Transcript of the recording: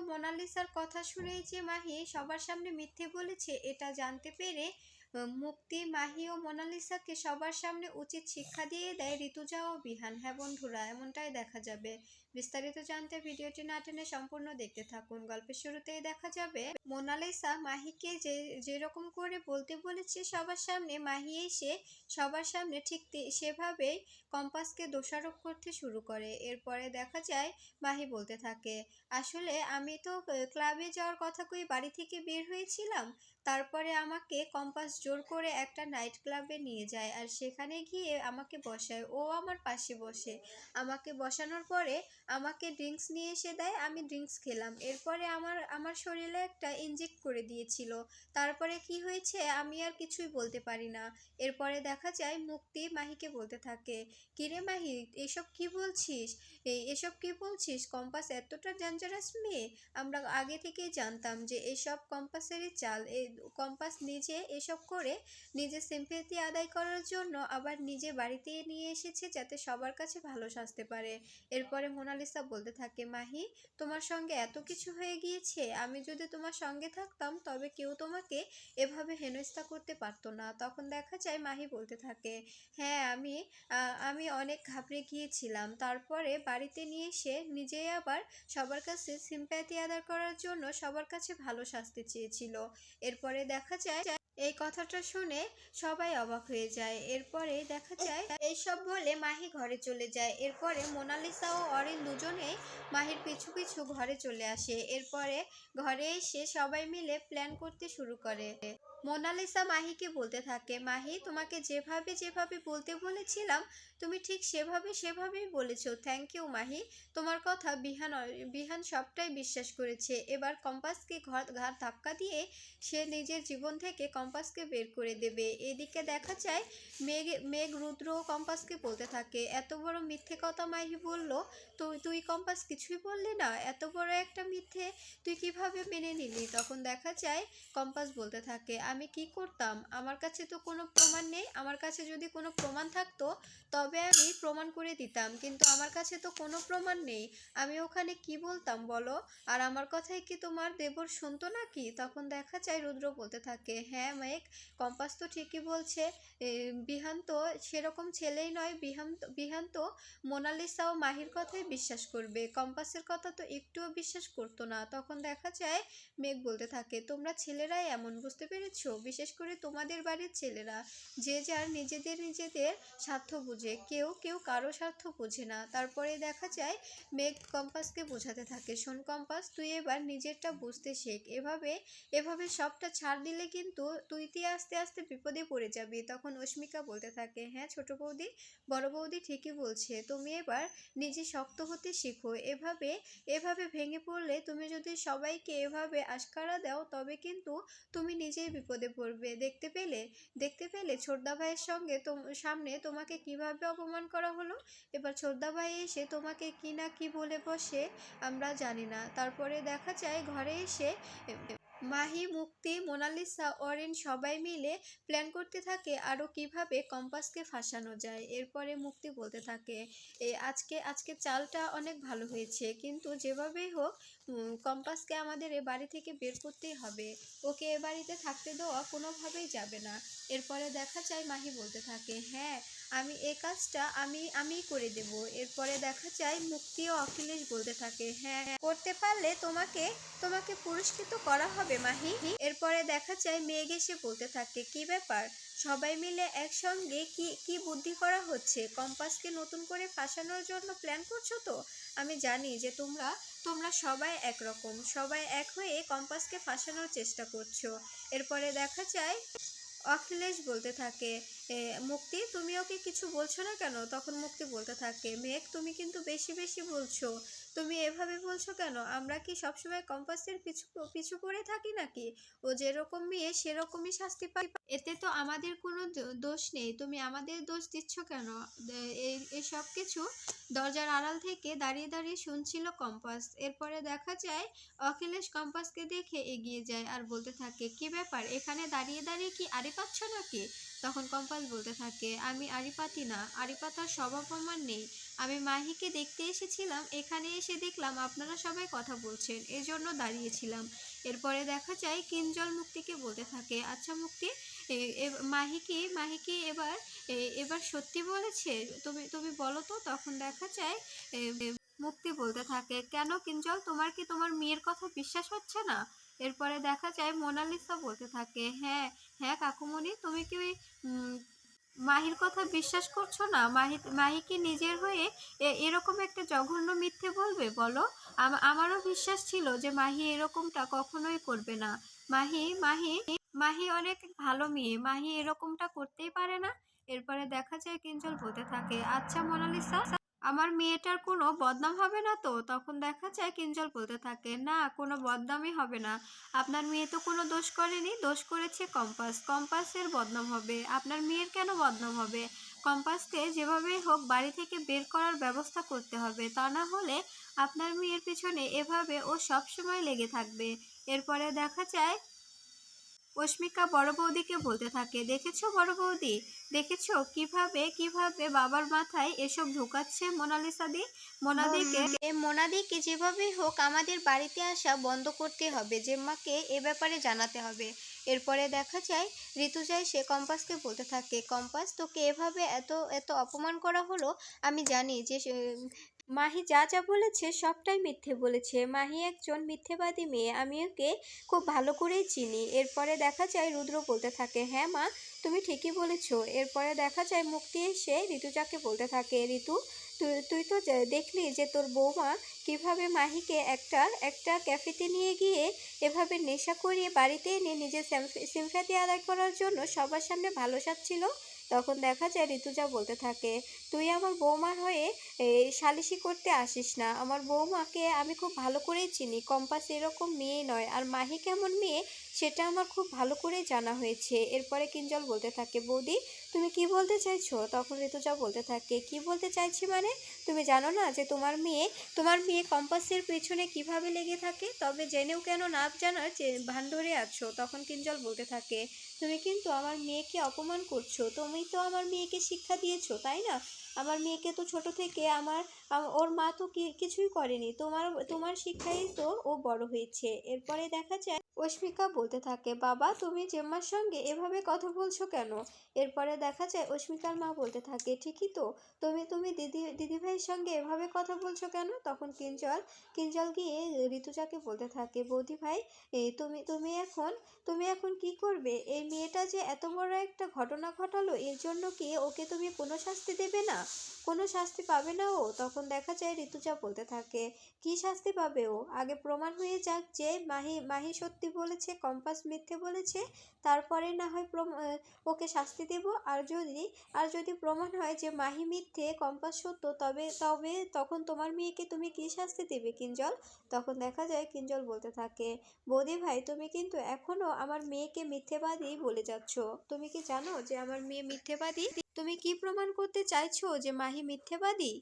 মোনালিসার কথা শুনেই যে মাহি সবার সামনে মিথ্যে বলেছে এটা জানতে পেরে মুক্তি, মাহি ও মোনালিসাকে সবার সামনে উচিত শিক্ষা দিয়ে দেয় ঋতুজা ও বিহান। হ্যাঁ বন্ধুরা, এমনটাই দেখা যাবে। বিস্তারিত জানতে ভিডিওটি না টেনে সম্পূর্ণ দেখতে থাকুন। গল্পের শুরুতেই দেখা যাবে, মোনালিসা মাহিকে যে, যেরকম করে বলতে বলেছে সবার সামনে, মাহি এসে সবার সামনে ঠিক সেভাবেই কম্পাসকে দোষারোপ করতে শুরু করে। এরপরে দেখা যায়, মাহি বলতে থাকে, আসলে আমি তো ক্লাবে যাওয়ার কথা কই বাড়ি থেকে বের হয়েছিলাম? তারপরে আমাকে কম্পাস জোর করে একটা নাইট ক্লাবে নিয়ে যায় আর সেখানে গিয়ে আমাকে বসায়। ও আমার পাশে বসে। আমাকে বসানোর পরে আমাকে ড্রিঙ্কস নিয়ে এসে দেয়, আমি ড্রিঙ্কস খেলাম। এরপরে আমার আমার শরীরে একটা ইনজেক্ট করে দিয়েছিল। তারপরে কি হয়েছে আমি আর কিছুই বলতে পারি না। এরপরে দেখা যায় মুক্তি মাহিকে বলতে থাকে, কিরে মাহি, এসব কি বলছিস? এই এসব কি বলছিস? কম্পাস এতটা ডেঞ্জারাস মেয়ে? আমরা আগে থেকেই জানতাম যে এসব কম্পাসেরই চাল। কম্পাস নিজে এসব করে নিজের সিম্পেথি আদায় করার জন্য আবার নিজে বাড়িতে নিয়ে এসেছে যাতে সবার কাছে ভালো সাজতে পারে। এরপরে মোনালিসা বলতে থাকে, মাহি, তোমার সঙ্গে এত কিছু হয়ে গিয়েছে, আমি যদি তোমার সঙ্গে থাকতাম, তবে কেউ তোমাকে এভাবে হেনস্থা করতে পারতো না। তখন দেখা যায়, মাহি বলতে থাকে হ্যাঁ আমি আমি অনেক ঘাবড়ে গিয়েছিলাম। তারপরে বাড়িতে নিয়ে এসে নিজেই আবার সবার কাছে সিম্প্যাথি আদায় করার জন্য সবার কাছে ভালো শাস্তি চেয়েছিল। এরপরে দেখা যায় এই কথাটা শুনে সবাই অবাক হয়ে যায়। এরপরে দেখা যায়, এইসব বলে মাহি ঘরে চলে যায়। এরপরে মোনালিসা ও অরিন দুজনেই মাহির পিছু পিছু ঘরে চলে আসে। এরপরে ঘরে এসে সবাই মিলে প্ল্যান করতে শুরু করে। মোনালিসা মাহিকে বলতে থাকে, মাহি, তোমাকে যেভাবে যেভাবে বলতে বলেছিলাম, তুমি ঠিক সেভাবে, সেভাবেই বলেছ। Thank you Mahi. তোমার কথা বিহান বিহান সবটাই বিশ্বাস করেছে। এবার কম্পাসকে ঘর ঘাট ধাক্কা দিয়ে সে নিজের জীবন থেকে কম্পাসকে বের করে দেবে। এদিকে দেখা যায়, মেঘ মেঘ, রুদ্র কম্পাসকে বলতে থাকে, এত বড় মিথ্যে কথা মাহি বলল তো তুই কম্পাস কিছুই বললি না? এত বড় একটা মিথ্যে, তুই কীভাবে মেনে নিলি? তখন দেখা যায়, কম্পাস বলতে থাকে আমি কি করতাম? আমার কাছে তো কোনো প্রমাণ নেই। আমার কাছে যদি কোনো প্রমাণ থাকতো, তবে আমি প্রমাণ করে দিতাম। কিন্তু আমার কাছে তো কোনো প্রমাণ নেই। আমি ওখানে কি বলতাম বলো? আর আমার কথাই কি তোমার দেবর শুনতো নাকি? তখন দেখা যায় রুদ্র বলতে থাকে হ্যাঁ মেঘ, কম্পাস তো ঠিকই বলছে। বিহান তো সেরকম ছেলেই নয়। বিহান বিহান তো মোনালিসা ও মাহির কথাই বিশ্বাস করবে। কম্পাসের কথা তো একটুও বিশ্বাস করতো না। তখন দেখা যায় মেঘ বলতে থাকে, তোমরা ছেলেরাই এমন, বুঝতে পেরেছ? বিশেষ করে তোমাদের বাড়ির ছেলেরা, যে যার নিজেদের নিজেদের স্বার্থ বুঝে, কেউ কেউ কারও স্বার্থ বোঝে না। তারপরে দেখা যায়, মেঘ কম্পাসকে বোঝাতে থাকে, শোন কম্পাস, তুই এবার নিজেরটা বুঝতে শেখ। এভাবে এভাবে সবটা ছাড় দিলে কিন্তু তুই তুই আস্তে আস্তে বিপদে পড়ে যাবি। তখন অস্মিকা বলতে থাকে হ্যাঁ ছোট বৌদি, বড় বৌদি ঠিকই বলছে, তুমি এবার নিজে শক্ত হতে শেখো। এভাবে এভাবে ভেঙে পড়লে তুমি যদি সবাইকে এভাবে আশকারা দাও, তবে কিন্তু তুমি নিজেই বিপদে পড়বে। দেখতে পেলে? দেখতে পেলে ছোটদা ভাইয়ের সঙ্গে তোম সামনে তোমাকে কীভাবে অপমান করা হলো? এবার ছোটদা ভাই এসে তোমাকে কি না কি বলে বসে, আমরা জানি না। তারপরে দেখা যায় ঘরে এসে মাহি, মুক্তি, মোনালিসা, অরেন সবাই মিলে প্ল্যান করতে থাকে আরও কীভাবে কম্পাসকে ফাঁসানো যায়। এরপরে মুক্তি বলতে থাকে, এ, আজকে আজকে চালটা অনেক ভালো হয়েছে, কিন্তু যেভাবেই হোক কম্পাসকে আমাদের এ বাড়ি থেকে বের করতেই হবে। ওকে এ বাড়িতে থাকতে দেওয়া কোনোভাবেই যাবে না। এরপরে দেখা যায় মাহি বলতে থাকে হ্যাঁ আমি এই কাজটা আমি, আমিই করে দেব। এরপরে দেখা যায় মুক্তি ও অখিলেশ বলতে থাকে। হ্যাঁ করতে পারলে তোমাকে তোমাকে পুরস্কৃত করা হবে মাহি। এরপরে দেখা যায় মেঘ এসে বলতে থাকে, কি ব্যাপার? সবাই মিলে একসঙ্গে কি কি বুদ্ধি করা হচ্ছে? কম্পাসকে নতুন করে ফাঁসানোর জন্য প্ল্যান করছ তো? আমি জানি যে তোমরা তোমরা সবাই একরকম। সবাই এক হয়ে কম্পাসকে ফাঁসানোর চেষ্টা করছ। এরপরে দেখা যায় অখিলেশ বলতে থাকে মুক্তি তুমি ওকে কিছু বলছো না কেন? তখন মুক্তি বলতে থাকে, মেঘ, তুমি কিন্তু বেশি বেশি বলছো। তুমি এভাবে বলছো কেন? আমরা কি সবসময় কম্পাসের পিছু পিছু পড়ে থাকি নাকি? ও যেরকম মেয়ে, সেরকমই শাস্তি পাই। এতে তো আমাদের কোনো দোষ নেই। তুমি আমাদের দোষ দিচ্ছ কেন? দে- এই এই সব কিছু দরজার আড়াল থেকে দাঁড়িয়ে দাঁড়িয়ে শুনছিল কম্পাস। এরপরে দেখা যায়, অখিলেশ কম্পাসকে দেখে এগিয়ে যায় আর বলতে থাকে, কি ব্যাপার? এখানে দাঁড়িয়ে দাঁড়িয়ে কি আরে পাচ্ছ নাকি? তখন কম্পাস বলতে থাকে, আমি আরিপাতি না, আরিপাতার স্বভাব আমার নেই। আমি মাহিকে দেখতে এসেছিলাম, এখানে এসে দেখলাম আপনারা সবাই কথা বলছেন, এজন্য দাঁড়িয়েছিলাম। এরপরে দেখা যায়, কিঞ্জল মুক্তিকে বলতে থাকে আচ্ছা মুক্তি, এ- এ- মাহি কি মাহি কি এবার এবার সত্যি বলেছে? তুমি তুমি বলো তো। তখন দেখা যায় মুক্তি বলতে থাকে, কেন কিঞ্জল, তোমার কি তোমার মেয়ের কথা বিশ্বাস হচ্ছে না? এরপরে দেখা যায় মোনালিসা বলতে থাকে হ্যাঁ হ্যাঁ কাকুমণি তুমি কি উম, মাহির কথা বিশ্বাস করছ না? মাহি মাহি কি নিজের হয়ে এরকম একটা জঘন্য মিথ্যে বলবে? বলো আমারও বিশ্বাস ছিল যে মাহি এরকমটা কখনোই করবে না। মাহি মাহি মাহি অনেক ভালো মেয়ে মাহি এরকমটা করতেই পারে না? এরপরে দেখা যায় কিঞ্জল বলতে থাকে আচ্ছা মোনালিসা আমার মেয়েটার কোনো বদনাম হবে না তো? তখন দেখা যায় কিঞ্জল বলতে থাকে, না, কোনো বদনামই হবে না। আপনার মেয়ে তো কোনো দোষ করেনি, দোষ করেছে কম্পাস। কম্পাসের বদনাম হবে। আপনার মেয়ের কেন বদনাম হবে? কম্পাসকে যেভাবে হোক বাড়ি থেকে বের করার ব্যবস্থা করতে হবে। তা না হলে আপনার মেয়ের পিছনে এভাবে ও সব সময় লেগে থাকবে। এরপরে দেখা যায় অস্মিকা বড় বৌদিকে বলতে থাকে, দেখেছ বড় বৌদি? দেখেছ? কীভাবে কীভাবে বাবার মাথায় এসব ঢোকাচ্ছে মোনালিসাদি মোনাদিকে মোনাদিকে যেভাবে হোক আমাদের বাড়িতে আসা বন্ধ করতে হবে যে মাকে এ ব্যাপারে জানাতে হবে। এরপরে দেখা যায় ঋতুজাই সে কম্পাসকে বলতে থাকে, কম্পাস, তোকে এভাবে এত এত অপমান করা হলো? আমি জানি যে মাহি যা যা বলেছে সবটাই মিথ্যে বলেছে। মাহি একজন মিথ্যেবাদী মেয়ে। আমি ওকে খুব ভালো করেই চিনি। এরপরে দেখা যায় রুদ্র বলতে থাকে হ্যাঁ মা তুমি ঠিকই বলেছ। এরপরে দেখা যায় মুক্তি এসে ঋতুজাকে বলতে থাকে, ঋতু, তুই তুই তো দেখলি যে তোর বৌমা কীভাবে মাহিকে একটা একটা ক্যাফেতে নিয়ে গিয়ে এভাবে নেশা করিয়ে বাড়িতে এনে নিজের সিমফ্যাতি আদায় করার জন্য সবার সামনে ভালো সাজছিল? তখন দেখা যায় ঋতুজা বলতে থাকে, তুই আমার বৌমার হয়ে সালিশি করতে আসিস না। আমার বৌমাকে আমি খুব ভালো করেই চিনি। কম্পাস এরকম মেয়ে নয়। আর মাহি কেমন মেয়ে সেটা আমার খুব ভালো করে জানা হয়েছে। এরপরে কিঞ্জল বলতে থাকে, বৌদি, তুমি কি বলতে চাইছো? তখন ঋতুজা বলতে থাকে, কি বলতে চাইছি মানে? তুমি জানো না যে তোমার মেয়ে তোমার মেয়ে কম্পাসের পেছনে কীভাবে লেগে থাকে? তবে জেনেও কেন না জানার যে ভান ধরে আছো? তখন কিঞ্জল বলতে থাকে, তুমি কিন্তু আমার মেয়েকে অপমান করছ। তুমি তো আমার মেয়েকে শিক্ষা দিয়েছ, তাই না? আমার মেয়েকে তো ছোট থেকে আমার ওর মা তো কিছুই করেনি। তোমার তোমার শিক্ষাই তো ও বড় হয়েছে। এরপরে দেখা যায় অস্মিকা বলতে থাকে, বাবা, তুমি জেম্মার সঙ্গে এভাবে কথা বলছো কেন? এরপরে দেখা যায় অস্মিকার মা বলতে থাকে, ঠিকই তো, তুমি তুমি দিদি, দিদিভাইয়ের সঙ্গে এভাবে কথা বলছো কেন? তখন কিঞ্জল কিঞ্জল গিয়ে ঋতুজাকে বলতে থাকে বৌদি ভাই তুমি তুমি এখন তুমি এখন কি করবে? এই মেয়েটা যে এত বড় একটা ঘটনা ঘটালো, এর জন্য কি ওকে তুমি কোনো শাস্তি দেবে না? কোনো শাস্তি পাবে না ও? তখন দেখা যায় ঋতুজা বলতে থাকে। কি শাস্তি পাবে ও? আগে প্রমাণ হয়ে যাক যে মাহি মাহি সত্যি বলেছে, কম্পাস মিথ্যে বলেছে, তারপরে না হয় ওকে শাস্তি দেব। আর যদি আর যদি প্রমাণ হয় যে মাহি মিথ্যে, কম্পাস সত্য, তবে তবে তখন তোমার মেয়েকে তুমি কি শাস্তি দেবে কিঞ্জল? তখন দেখা যায় কিঞ্জল বলতে থাকে, বৌদি ভাই, তুমি কিন্তু এখনও আমার মেয়েকে মিথ্যেবাদী বলে যাচ্ছ। তুমি কি জানো যে আমার মেয়ে মিথ্যেবাদী? তুমি কি প্রমাণ করতে চাইছো যে মাহি মিথ্যেবাদী?